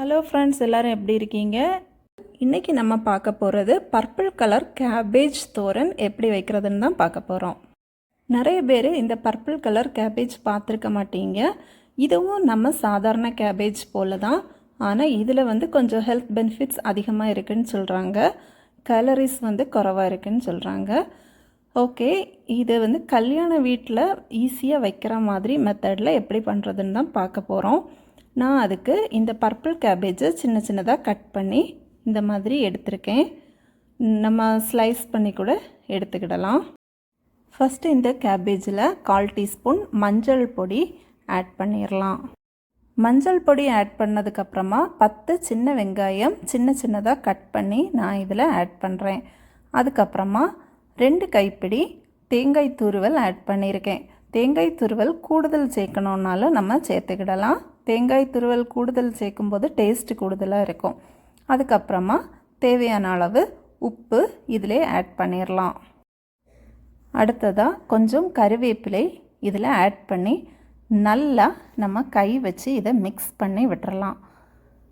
Hello friends எல்லோரும் எப்படி இருக்கீங்க? இன்றைக்கி நம்ம பார்க்க போகிறது பர்பிள் கலர் கேபேஜ் தோரன் எப்படி வைக்கிறதுன்னு தான் பார்க்க போகிறோம் நிறைய பேர் இந்த பர்பிள் கலர் கேபேஜ் பார்த்துருக்க மாட்டீங்க. இதுவும் நம்ம சாதாரண கேபேஜ் போல தான் ஆனால் இதில் வந்து கொஞ்சம் ஹெல்த் பெனிஃபிட்ஸ் அதிகமாக இருக்குன்னு சொல்கிறாங்க கலரிஸ் வந்து குறவாக இருக்குன்னு சொல்கிறாங்க ஓகே இது வந்து கல்யாண வீட்டில் ஈஸியாக வைக்கிற மாதிரி மெத்தடில் எப்படி பண்ணுறதுன்னு தான் பார்க்க போகிறோம் நான் அதுக்கு இந்த பர்பிள் கேபேஜை சின்ன சின்னதாக கட் பண்ணி இந்த மாதிரி எடுத்திருக்கேன். நம்ம ஸ்லைஸ் பண்ணி கூட எடுத்துக்கிடலாம். ஃபஸ்ட்டு இந்த கேபேஜில் கால் டீஸ்பூன் மஞ்சள் பொடி ஆட் பண்ணிடலாம் மஞ்சள் பொடி ஆட் பண்ணதுக்கப்புறமா பத்து சின்ன வெங்காயம் சின்ன சின்னதாக கட் பண்ணி நான் இதில் ஆட் பண்ணுறேன் அதுக்கப்புறமா ரெண்டு கைப்பிடி தேங்காய் துருவல் ஆட் பண்ணியிருக்கேன் தேங்காய் துருவல் கூடுதல் சேர்க்கணுன்னாலும் நம்ம சேர்த்துக்கிடலாம். தேங்காய் துருவல் கூடுதல் சேர்க்கும்போது டேஸ்ட்டு கூடுதலாக இருக்கும். அதுக்கப்புறமா தேவையான அளவு உப்பு இதிலே ஆட் பண்ணிடலாம் அடுத்ததாக கொஞ்சம் கருவேப்பிலை இதில் ஆட் பண்ணி நல்லா நம்ம கை வச்சு இதை மிக்ஸ் பண்ணி விட்டுறலாம்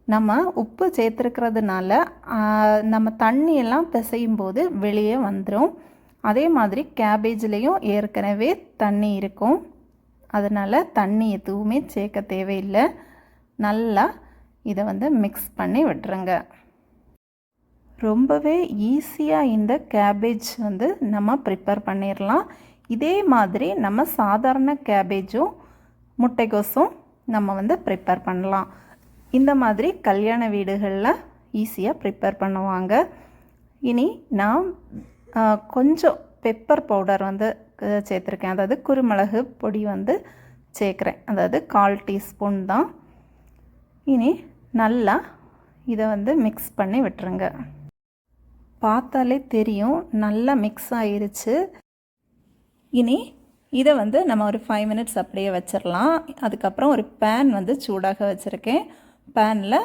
நம்ம உப்பு சேர்த்துருக்கிறதுனால நம்ம தண்ணியெல்லாம் பிசையும் போது வெளியே வந்துடும் அதே மாதிரி கேபேஜ்லேயும் ஏற்கனவே தண்ணி இருக்கும். அதனால் தண்ணி எதுவுமே சேர்க்க தேவையில்லை. நல்லா இதை வந்து மிக்ஸ் பண்ணி விட்டுருங்க. ரொம்பவே ஈஸியாக இந்த கேபேஜ் வந்து நம்ம ப்ரிப்பேர் பண்ணிடலாம் இதே மாதிரி நம்ம சாதாரண கேபேஜும் முட்டைகோஸும் நம்ம வந்து ப்ரிப்பேர் பண்ணலாம். இந்த மாதிரி கல்யாண வீடுகளில் ஈஸியாக ப்ரிப்பேர் பண்ணுவாங்க. இனி நான் கொஞ்சம் பெப்பர் பவுடர் வந்து சேர்த்துருக்கேன். அதாவது குருமிளகு பொடி வந்து சேர்க்குறேன். அதாவது கால் டீஸ்பூன் தான். இனி நல்லா இதை வந்து மிக்ஸ் பண்ணி விட்டுருங்க. பார்த்தாலே தெரியும் நல்லா மிக்ஸ் ஆயிருச்சு. இனி இதை வந்து நம்ம ஒரு ஃபைவ் மினிட்ஸ் அப்படியே வச்சிடலாம் அதுக்கப்புறம் ஒரு பேன் வந்து சூடாக வச்சுருக்கேன். பேனில்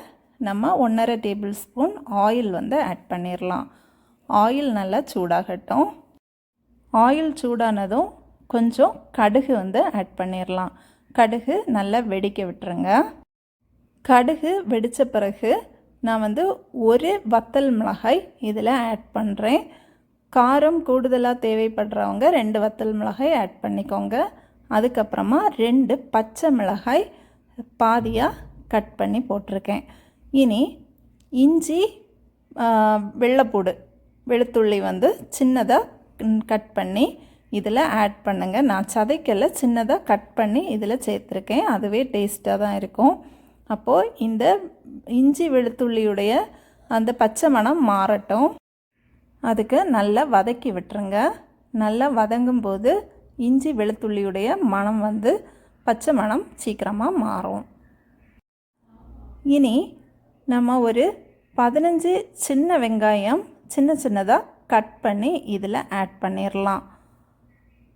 நம்ம ஒன்றரை டேபிள் ஸ்பூன் ஆயில் வந்து ஆட் பண்ணிடலாம் ஆயில் நல்லா சூடாகட்டும். ஆயில் சூடானதும் கொஞ்சம் கடுகு வந்து ஆட் பண்ணிடலாம் கடுகு நல்லா வெடிக்க விட்டுருங்க. கடுகு வெடித்த பிறகு நான் வந்து ஒரு வத்தல் மிளகாய் இதில் ஆட் பண்ணுறேன் காரம் கூடுதலாக தேவைப்படுறவங்க ரெண்டு வத்தல் மிளகாய் ஆட் பண்ணிக்கோங்க. அதுக்கப்புறமா ரெண்டு பச்சை மிளகாய் பாதியாக கட் பண்ணி போட்டிருக்கேன். இனி இஞ்சி வெள்ளைப்பூடு வெளுத்துள்ளி வந்து சின்னதாக கட் பண்ணி இதில் ஆட் பண்ணுங்கள் நான் சதைக்கல சின்னதாக கட் பண்ணி இதில் சேர்த்துருக்கேன். அதுவே டேஸ்ட்டாக தான் இருக்கும். அப்போது இந்த இஞ்சி வெளுத்துள்ளியுடைய அந்த பச்சை மணம் மாறட்டும். அதுக்கு நல்லா வதக்கி விட்டுருங்க. நல்லா வதங்கும் போது இஞ்சி வெளுத்துள்ளியுடைய மனம் வந்து பச்சை மணம் சீக்கிரமாக மாறும். இனி நம்ம ஒரு பதினஞ்சு சின்ன வெங்காயம் சின்ன சின்னதாக கட் பண்ணி இதில் ஆட் பண்ணிடலாம்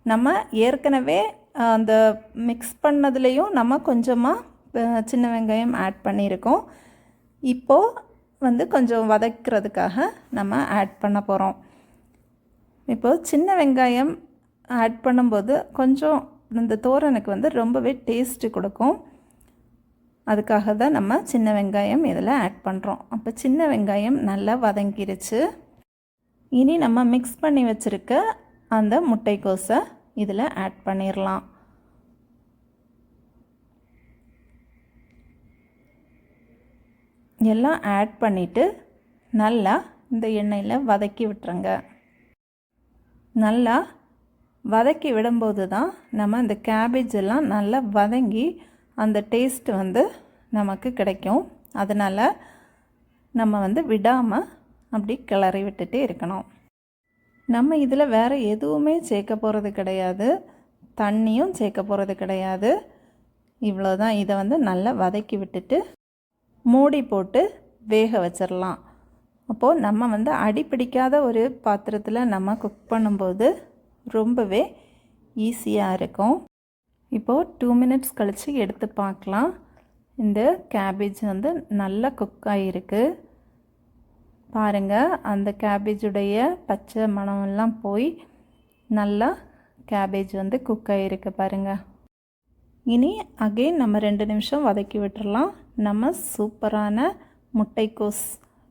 நம்ம ஏற்கனவே அந்த மிக்ஸ் பண்ணதுலேயும் நம்ம கொஞ்சமாக சின்ன வெங்காயம் ஆட் பண்ணியிருக்கோம் இப்போது வந்து கொஞ்சம் வதக்கிறதுக்காக நம்ம ஆட் பண்ண போகிறோம் இப்போது சின்ன வெங்காயம் ஆட் பண்ணும்போது கொஞ்சம் இந்த தோரனுக்கு வந்து ரொம்பவே டேஸ்ட்டு கொடுக்கும். அதுக்காக தான் நம்ம சின்ன வெங்காயம் இதில் ஆட் பண்ணுறோம் அப்போ சின்ன வெங்காயம் நல்லா வதங்கிருச்சு. இனி நம்ம மிக்ஸ் பண்ணி வச்சுருக்க அந்த முட்டைக்கோஸை இதில் ஆட் பண்ணிடலாம் எல்லாம் ஆட் பண்ணிவிட்டு நல்லா இந்த எண்ணெயில் வதக்கி விட்டுருங்க. நல்லா வதக்கி விடும்போது தான் நம்ம இந்த கேபேஜ் எல்லாம் நல்லா வதங்கி அந்த டேஸ்ட் வந்து நமக்கு கிடைக்கும். அதனால் நம்ம வந்து விடாமல் அப்படி கிளறி விட்டுட்டே இருக்கணும். நம்ம இதில் வேறு எதுவுமே சேர்க்க போகிறது கிடையாது. தண்ணியும் சேர்க்க போகிறது கிடையாது. இவ்வளோ தான் இதை வந்து நல்லா வதக்கி விட்டுட்டு மூடி போட்டு வேக வச்சிடலாம். அப்போது நம்ம வந்து அடிப்பிடிக்காத ஒரு பாத்திரத்தில் நம்ம குக் பண்ணும்போது ரொம்பவே ஈஸியாக இருக்கும். இப்போது டூ மினிட்ஸ் கழித்து எடுத்து பார்க்கலாம். இந்த கேபேஜ் வந்து நல்லா குக் ஆகிருக்கு பாருங்கள் அந்த கேபேஜுடைய பச்சை மணமெல்லாம் போய் நல்லா கேபேஜ் வந்து குக் ஆகிருக்கு பாருங்கள் இனி அகெயின் நம்ம ரெண்டு நிமிஷம் வதக்கி விட்டுறலாம். நம்ம சூப்பரான முட்டைக்கோஸ்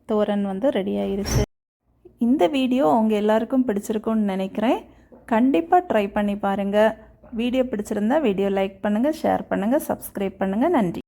தோரன் வந்து ரெடி ஆயிருச்சு. இந்த வீடியோ உங்கள் எல்லாருக்கும் பிடிச்சிருக்கும்னு நினைக்கிறேன். கண்டிப்பாக ட்ரை பண்ணி பாருங்கள் வீடியோ பிடிச்சிருந்தா வீடியோ லைக் பண்ணுங்கள் ஷேர் பண்ணுங்கள் சப்ஸ்கிரைப் பண்ணுங்கள் நன்றி.